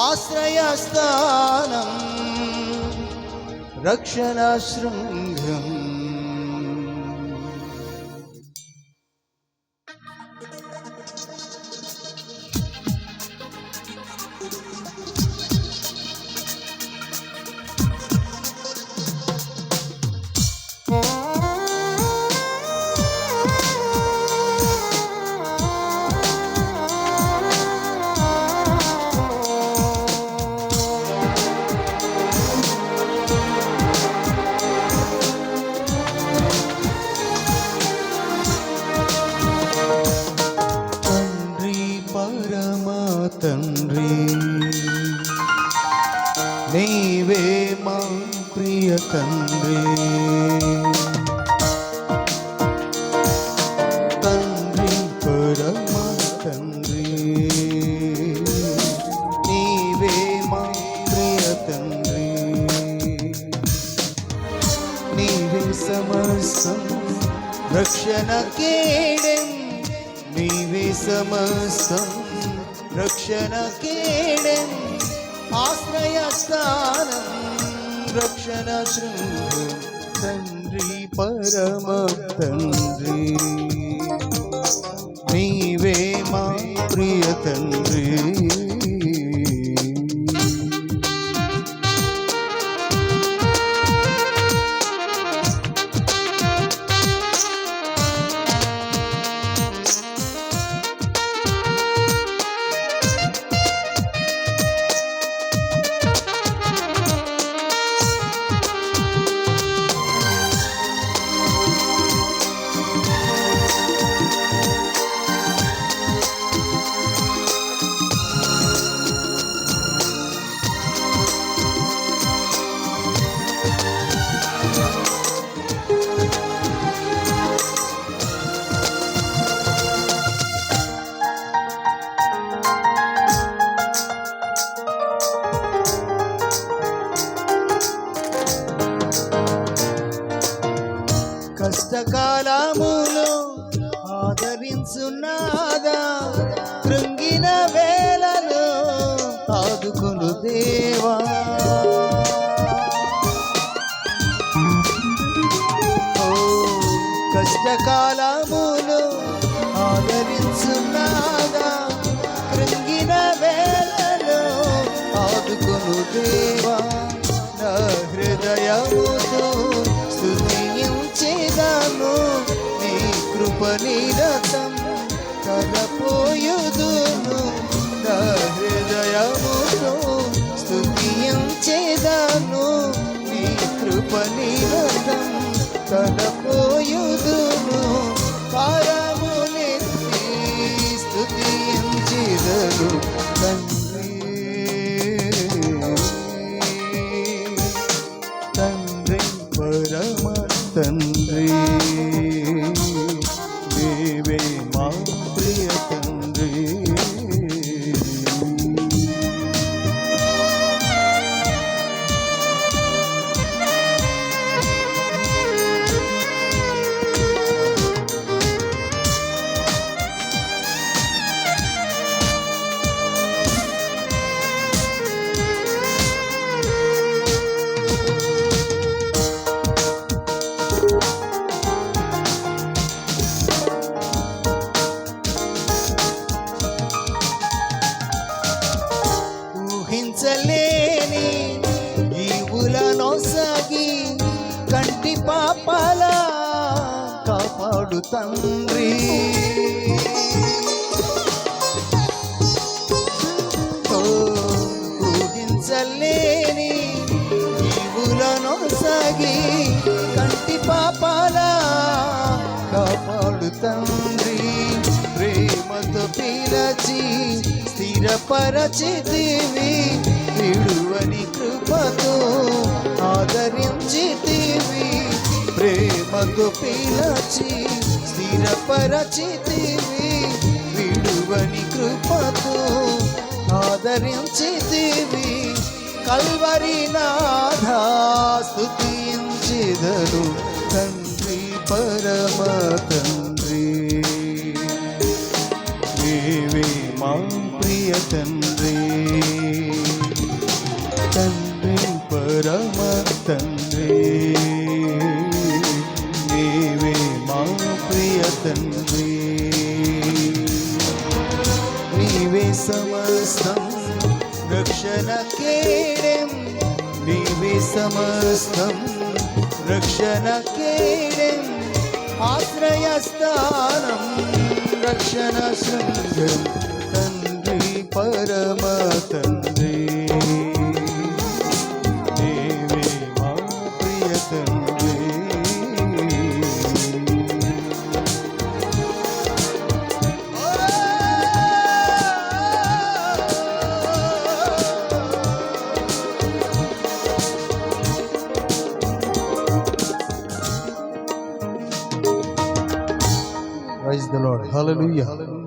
ఆశ్రయస్థానం రక్షణ పరమా తండ్రి. నీవే మా ప్రియ తండ్రి. తండ్రి పరమ తండ్రి. నీవే మా ప్రియ తండ్రి. నీవే సమస్తం రక్షణ కేడెం నీవే సమస్తం. రక్షణ కేడెం ఆశ్రయ స్థానం. రక్షణ శృంగం తండ్రి పరమ తండ్రి. నీవే మా ప్రియ తండ్రి. కష్టకాలములో ఆదరించున్నాదా కృంగిన వేళలో ఆదుకును దేవా. ఓ ఆదరించున్నాదా కృంగిన వేళలో ఆదుకును దేవా. నా హృదయముతో కృప నిరతం కలపోయుదును. నా హృదయముతో స్తుతించేదాను నీ కృపనిరతం నిరతం కలపోయుదును. స్థుతియం చేదను. తండ్రి ఊహించలేని జీవులను సాగి కంటి పాపాల కాపాడు తండ్రి. ఊహించలేని జీవులను సాగి కంటి పాపాల కాపాడు తండ్రి. ప్రేమతో పిలచి స్థిరపరచితివి. విడువని కృపతో ఆదరించితివి. ప్రేమతో పిలచి స్థిరపరచితివి. విడువని కృపతో ఆదరించితివి. కల్వరి నాథా స్తుతించెదను తండ్రి పరమ ప్రియ తండ్రి. తండ్రి పరమ తండ్రి. నీవే మా ప్రియ తండ్రి. నీవే సమస్తం రక్షణ కేడెం. నీవే సమస్తం రక్షణ కేడెం. ఆశ్రయస్థానం రక్షణ శృంగం తండ్రి పరమ తండ్రి నీవే మా ప్రియ తండ్రి Praise the Lord. Hallelujah. Hallelujah.